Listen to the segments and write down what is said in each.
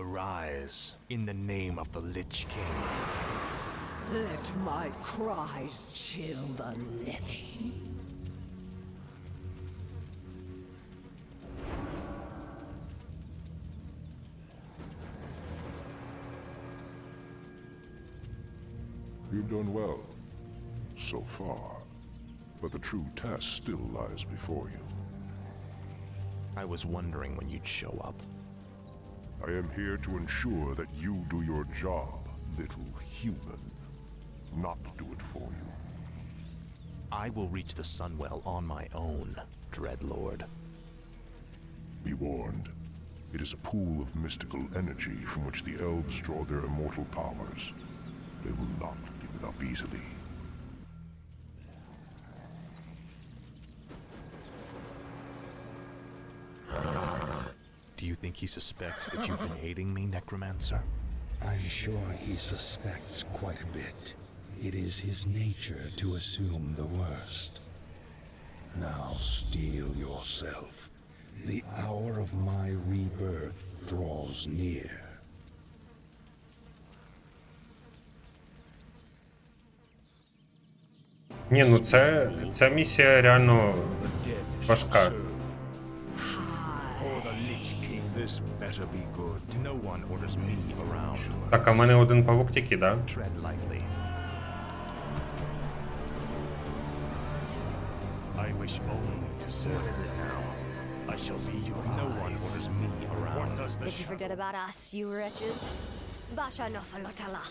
Arise in the name of the Lich King. Let my cries chill the living. You've done well. So far. But the true test still lies before you. I was wondering when you'd show up. I am here to ensure that you do your job, little human. Not do it for you. I will reach the Sunwell on my own, Dreadlord. Be warned. It is a pool of mystical energy from which the elves draw their immortal powers. They will not give it up easily. Do you think he suspects that you've been aiding me, Necromancer? I'm sure he suspects quite a bit. It is his nature to assume the worst. Now steel yourself. The hour of my rebirth draws near. Ні, ну це. Ця місія реально важка. better be good. No one orders me around. Так, а в мене один павук тільки, да? Tread lightly. I wish only to serve. What is it now? I shall be your No one orders me around. What does the Did you forget about us, you wretches? Basha Nofalotala.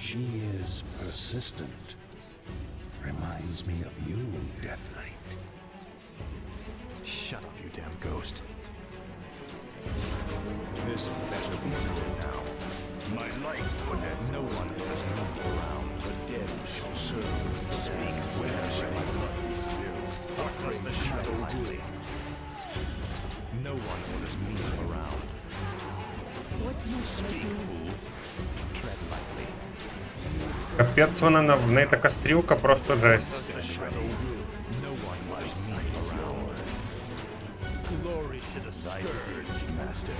She is persistent. Reminds me of you, Death Knight. Shut up, you damn ghost. This better be good now. My life for death. No one orders me around. The dead shall serve. Speak where shall my blood be spilled? What does the shadow do? No one orders me around. What I do? Fool. Tread lightly. Капець вона на в неї така стрілка, просто жесть. master.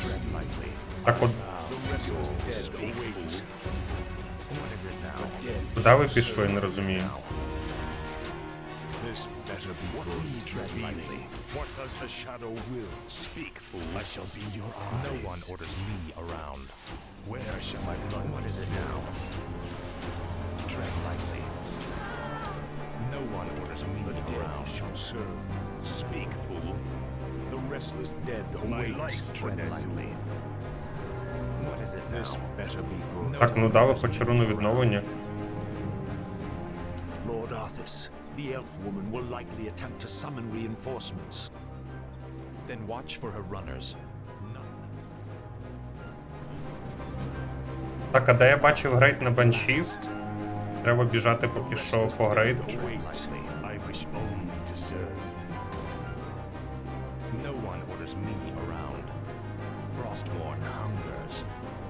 Tread lightly. Так от, The restless dead await. What is it now? The dead куди ви пішли, я не розумію. This better be good. Tread lightly. What does the shadow will? Speak, fool. I shall be your eyes. No one orders me around. Where shall my blood What is it now? Tread lightly. No one orders me the around. dead shall serve. Speak, fool. Restless dead await. Lightly. What is it now? This better be good. Так, ну дали по чаруну відновлення. Lord Arthas, the elf woman will likely attempt to summon reinforcements. Then watch for her runners. Так, а де я бачив грейд на банші? Треба біжати поки що по грейд.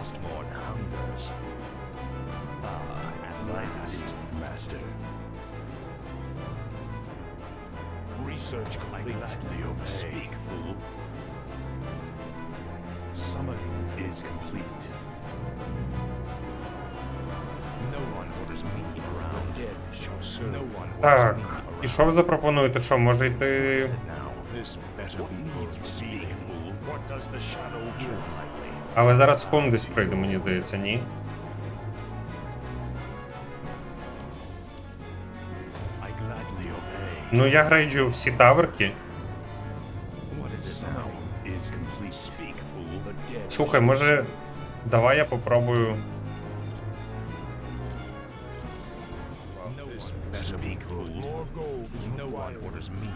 Frostmourne hungers. Ah, at last, master. Research complete. I gladly obey. Speak, fool. Summoning is complete. No one orders me around. Dead shall serve. No one orders Так, me і around. що ви запропонуєте? Що, може йти. Now, this better be good. Speak, fool. What does the shadow do? Але зараз хом десь прийде, мені здається, ні. Ну я грейджу всі таверки. Слухай, може. Давай я попробую. No one orders me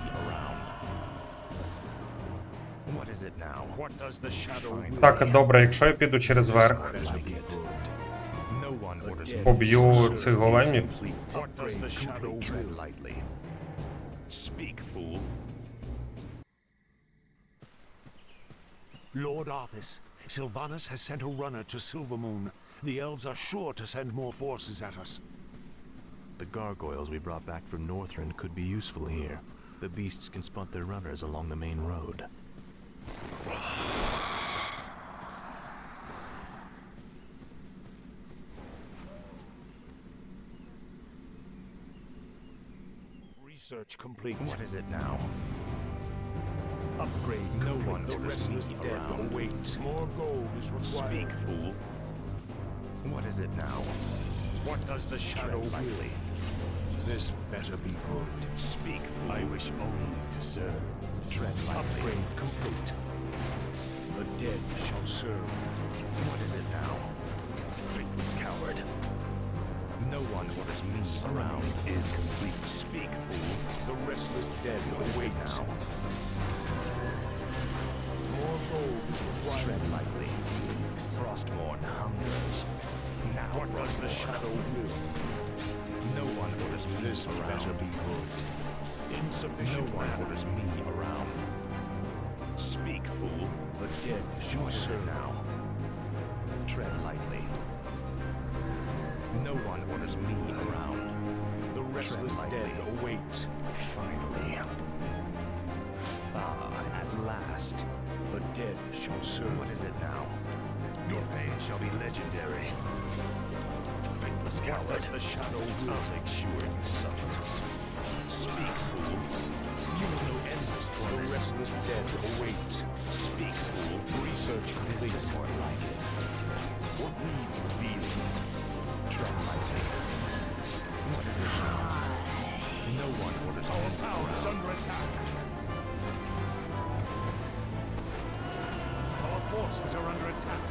Так, добре, якщо я піду через верх, Like it. No one orders me. поб'ю цих големів. What does the shadow tread lightly? Speak, fool. Lord Arthas, Sylvanas has sent a runner to Silvermoon. The elves are sure to send more forces at us. The gargoyles we brought back from Northrend could be useful here. The beasts can spot their runners along the main road. Research complete. What is it now? Upgrade No complete. one The orders restless dead around. await. More gold is required. Speak, fool. What is it now? What does the shadow really? This better be good. Speak, fool. I wish only to serve. Tread lightly. Upgrade complete. Dead shall serve. What is it now? Faithless coward. No one orders me around. Is complete. Speak, fool. The restless dead await. now? More gold required. Tread lightly. Frostmourne hungers. Now what does the shadow will? No one orders me This around. better be good. No one orders me around. Speak, fool. The dead is it now? Tread lightly. No one orders me around. The restless dead await. Finally. Ah, at last. The dead shall serve. What is it now? Your pain shall be legendary. Faithless coward. the shadow will. I'll make sure you suffer. Speak, fool. You will The torment. restless dead await. Speak, fool. Research This complete. is more like it. What needs revealing? Tread lightly. What is it? No one orders me around. under attack. Our forces are under attack.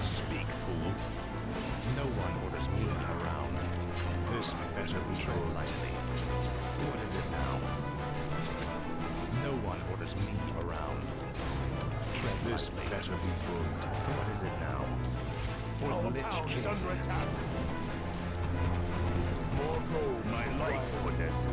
Speak, fool. No one orders me around. This better be Tread true. lightly. What is it now? No one orders me around. Tread This lightly. better be good. What is it now? For Our the Lich King. under attack. More gold. My life for this.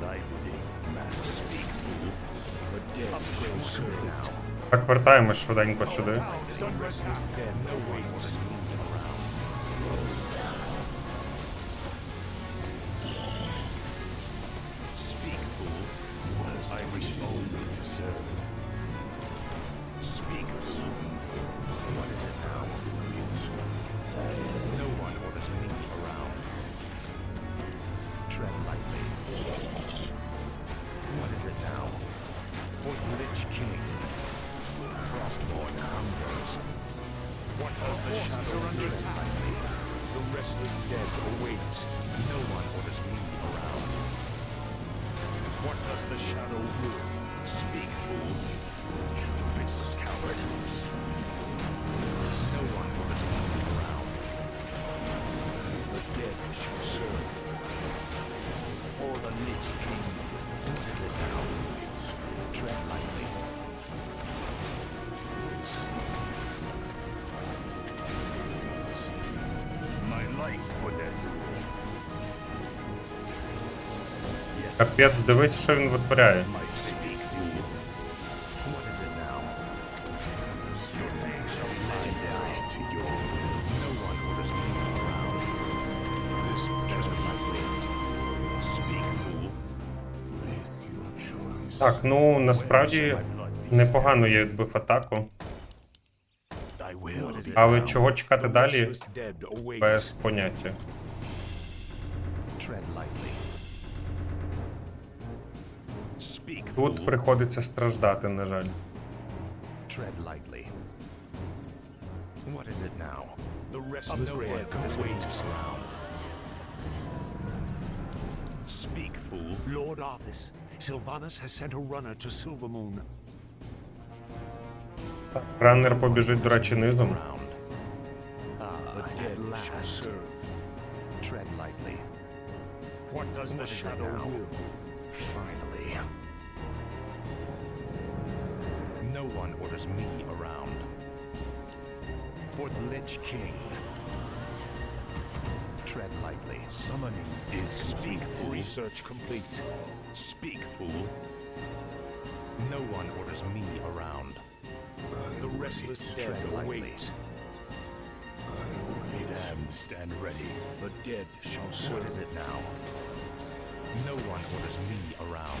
Thy bidding, master. Speak, fool. The dead shall serve. now. Так, вертаємось швиденько сюди. Town is under attack. Dead await. Speak, Капець, дивись, що він витворяє. Так, ну насправді непогано я відбив атаку. Але чого чекати далі? Без поняття. Тут приходиться страждати, на жаль. Tread lightly. What is it now? The restless me await. around. Speak, fool. Lord Arthas, Sylvanas has sent a runner to Silvermoon. Раннер побіжить, до речі, низом. Tread lightly. What does the shadow will? Finally. No one orders me around. For the Lich King. Tread lightly. Summoning is Speak, complete. fool. Research complete. Speak, fool. No one orders me around. The restless Tread lightly. await. The damned stand ready. The dead shall serve. What is it now? No one orders me around.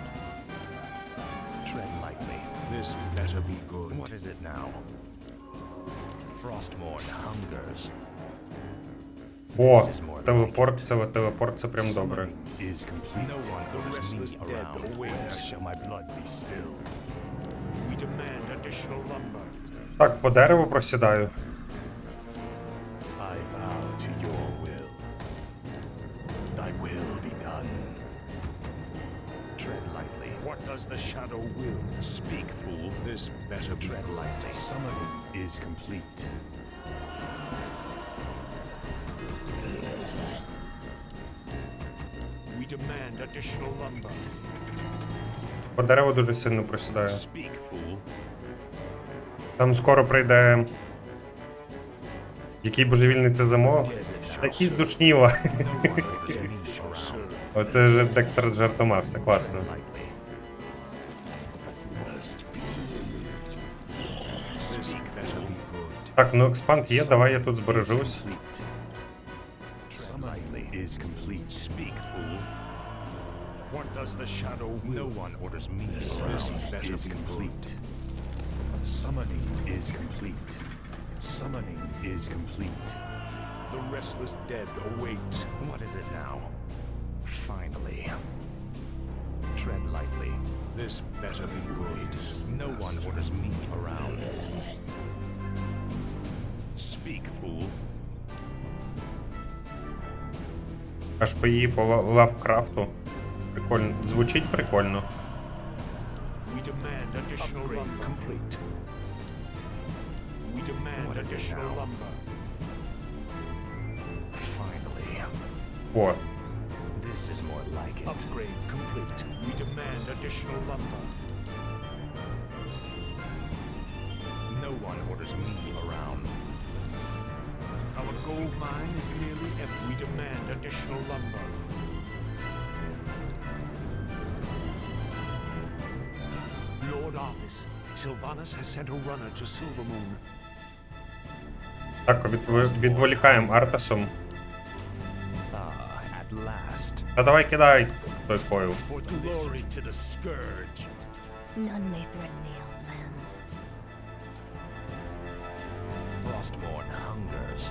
This better be good. What is it now? Frostmourne hungers. О, телепорт, це телепорт, це прям добре. Summoning is complete. No does the shadow will? Speak, fool. This better be Tread lightly. Summoning is complete. We demand additional lumber. По дереву дуже сильно просідаю. Speak, fool. Там скоро прийде. Який божевільний це замов? Me around. Оце вже Декстер жартомався, класно. Так, ну експанд є, давай я тут збережусь. Complete. Tread lightly. Is complete. Speak, fool. What does the shadow No will? one orders me This around. better is complete. Summoning is complete. Summoning is complete. The restless dead await. What is it now? Finally. Tread lightly. This better be good. No one orders me around. HPI по лавкрафту. Прикольно. Звучить прикольно. О. This is more like it. Upgrade complete. We demand additional lumber. No one orders me around. Our gold mine is nearly empty. We demand additional lumber. Lord Arthas, Sylvanas has sent a runner to Silvermoon. так, від, відволікаємо Артасом. Ah, at last. Та давай кидай той койл. For glory to the Scourge. None may threaten the Elflands. Frostmourne hungers. Ні-ні-ні-ні-ні. At last. Ah, at last. This is more like it. What does the shadow will? Tread lightly. Frostborn hungers.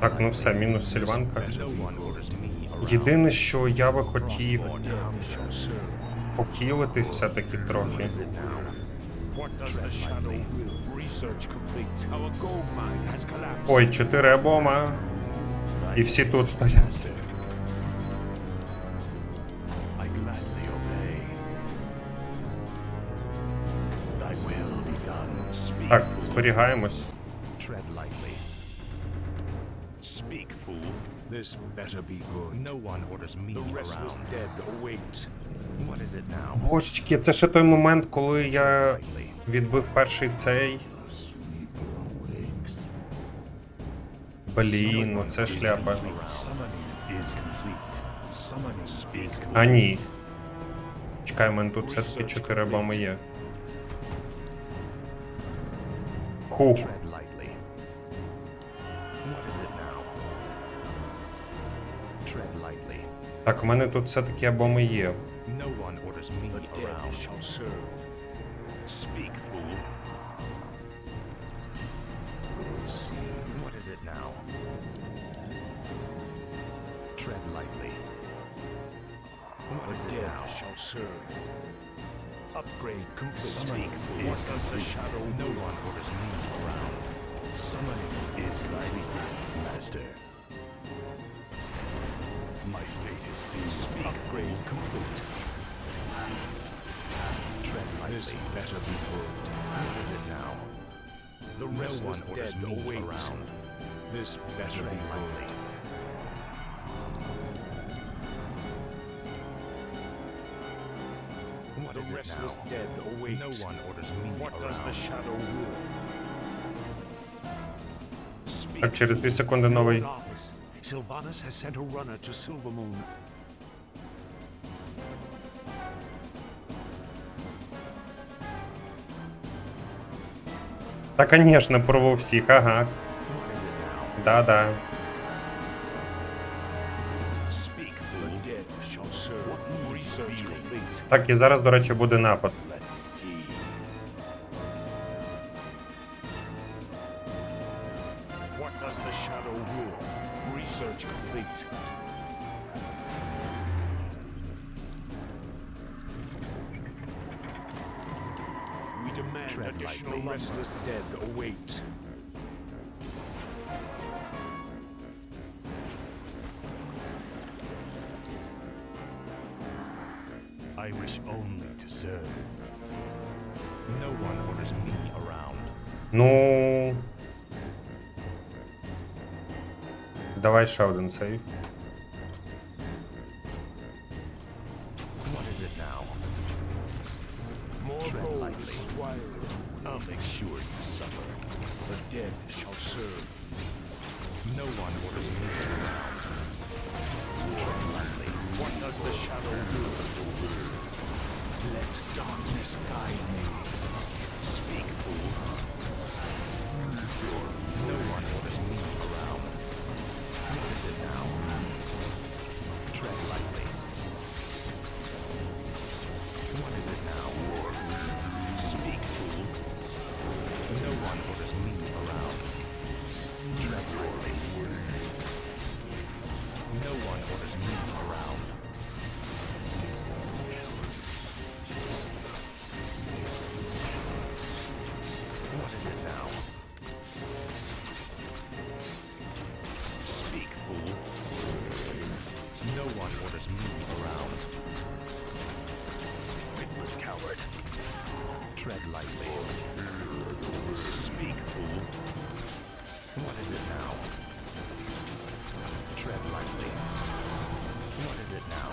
Так, ну все, мінус Сільванка. Єдине, що я би хотів покілити все-таки трохи. Ой, чотири обома. І всі тут стоять. Так, зберігаємось. Speak, fool. This better be good. No one orders me The restless dead await. What is it now? Божечки, це ще той момент, коли я відбив перший цей. Блін, ну це шляпа. А ні. Чекай, мене тут все-таки 4 бами є. Хух. Так, у мене тут все-таки бомби є. No one orders me the dead shall serve. Speak, fool. What is it now? Tread lightly. What is it now? shall serve. Upgrade complete. Speak, fool. What does the shadow No one orders me around. Summoning is complete, master. fate is sealed. Speak. Upgrade complete. Tread lightly. This better be good. What is it now? The restless dead await. Around. This better Tread be good. What the restless dead await. No one orders me What does the shadow will? Speak. Так, через 2 секунди новий. Office. Sylvanas has sent a runner to Silvermoon. Да конечно порву всіх, ага. Да-да. Так, і зараз, до речі, буде напад. restless dead await. I wish only to serve. No one orders me around. Ну. Давай ще один сейв. No one orders me around. What does the shadow do? Let darkness guide me. Speak, fool. No one Speak, fool. What is it now? Tread lightly. What is it now?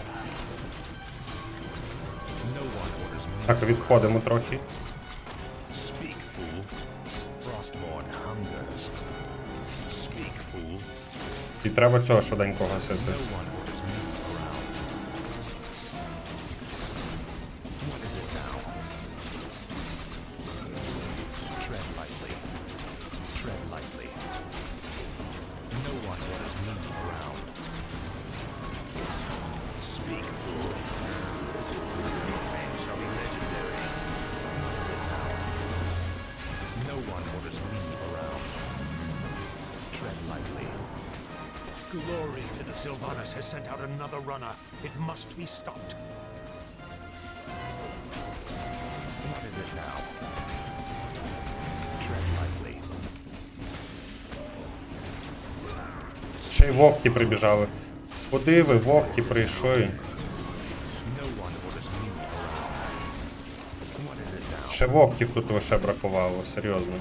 No one orders me. Так, відходимо трохи. Speak, fool. Frostborn hungers. Speak, fool. І треба цього швиденько гасити. No one orders Ще й вовки прибіжали. Куди ви, вовки, прийшли? Ще вовків тут лише бракувало, серйозно.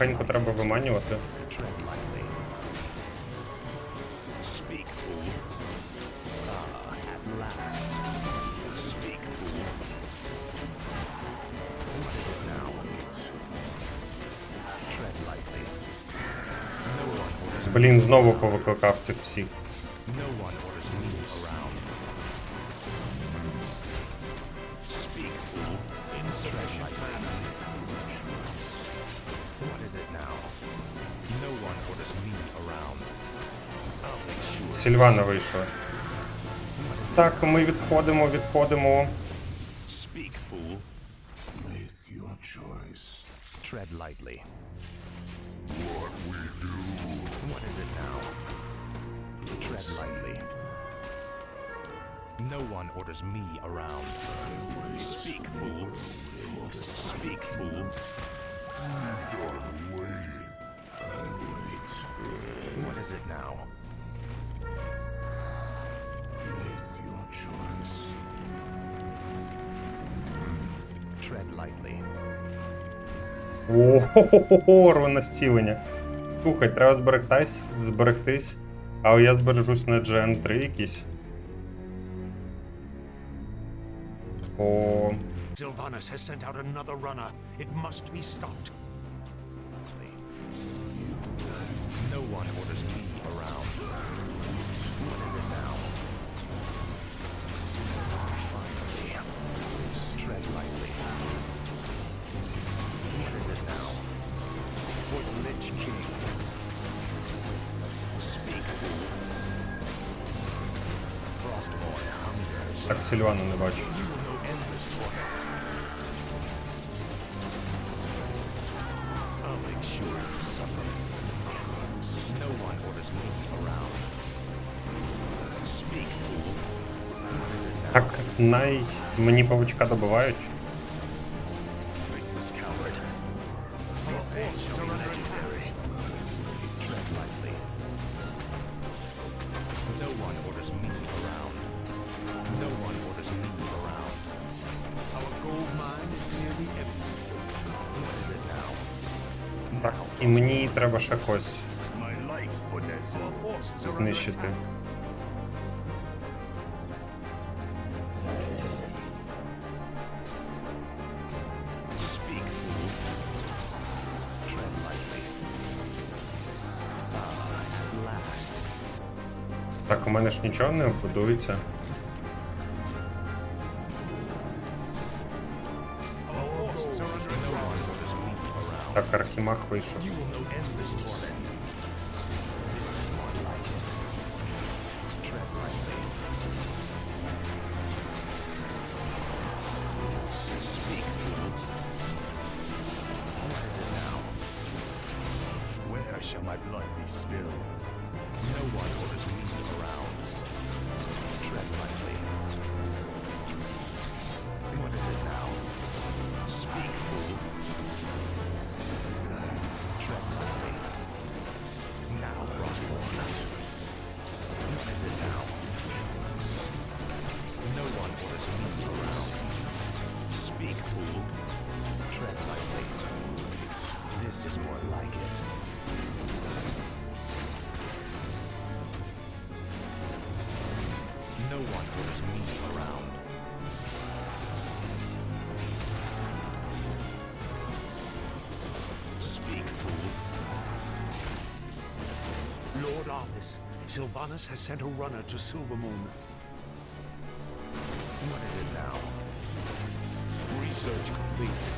No треба виманювати. Блін, знову повикликав цих всіх. Сільвана вийшла. Так, ми відходимо, відходимо. Speak, fool. Make your choice. Tread lightly. What we do? What is it now? Tread lightly. No one orders me around. Speak, fool. Speak, fool. What is it now? Ого, рване зцілення. Слухай, треба зберегтись, зберегтись. А я збережусь на Gen 3 якийсь. О, Sylvanas has sent out another runner. It must be stopped. Is it now? Так, най мені павучка добивають. треба ще когось знищити. Так, у мене ж нічого не будується Так, Архимах вийшов. One me around. Speak, fool. Lord Arthas, Sylvanas has sent a runner to Silvermoon. What is it now? Research complete.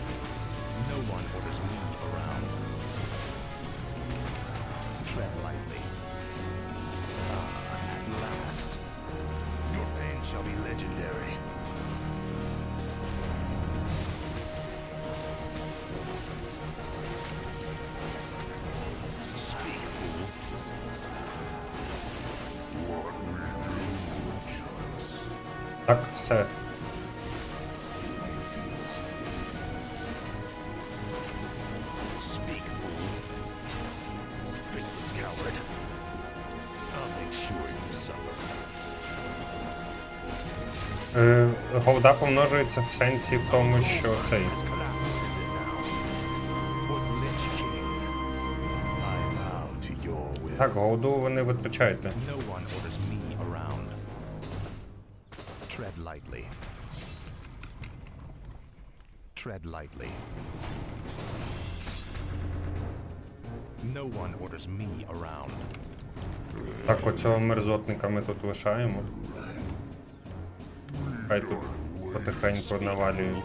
Е, голда помножується в сенсі в тому, що цей. Так, голду ви витрачаєте. Tread lightly. No one orders me around. Так, оцього мерзотника ми тут лишаємо. Хай тут потихеньку attack.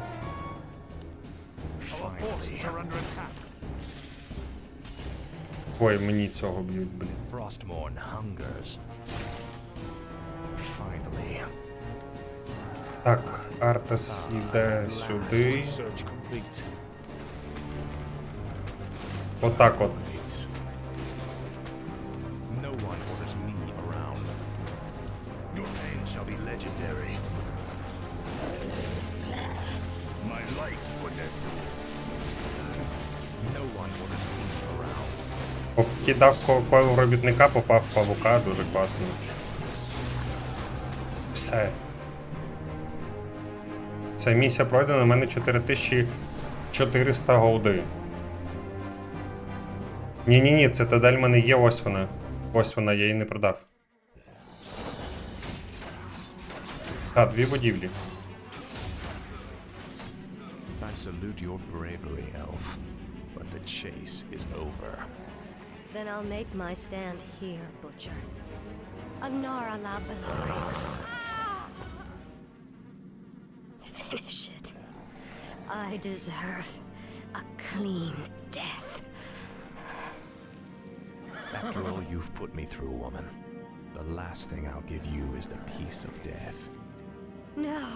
Ой, мені цього б'ють, блін. Frostmourne hungers. Finally. Так, Артес йде сюди. Отак от. Покидав ко- робітника, попав в павука, дуже класно. Все. Ця місія пройдена, у мене 4400 голди. Ні-ні-ні, цитадель в мене є, ось вона. Ось вона, я її не продав. А, дві будівлі. I salute your bravery, Elf. But the chase is over. Then I'll make my stand here, Butcher. Anara la Belori. Finish it. I deserve a clean death. After all you've put me through, woman, the last thing I'll give you is the peace of death. No,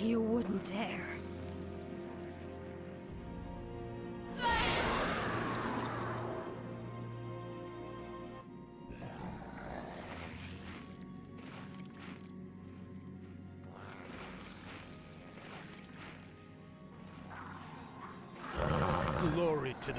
you wouldn't dare.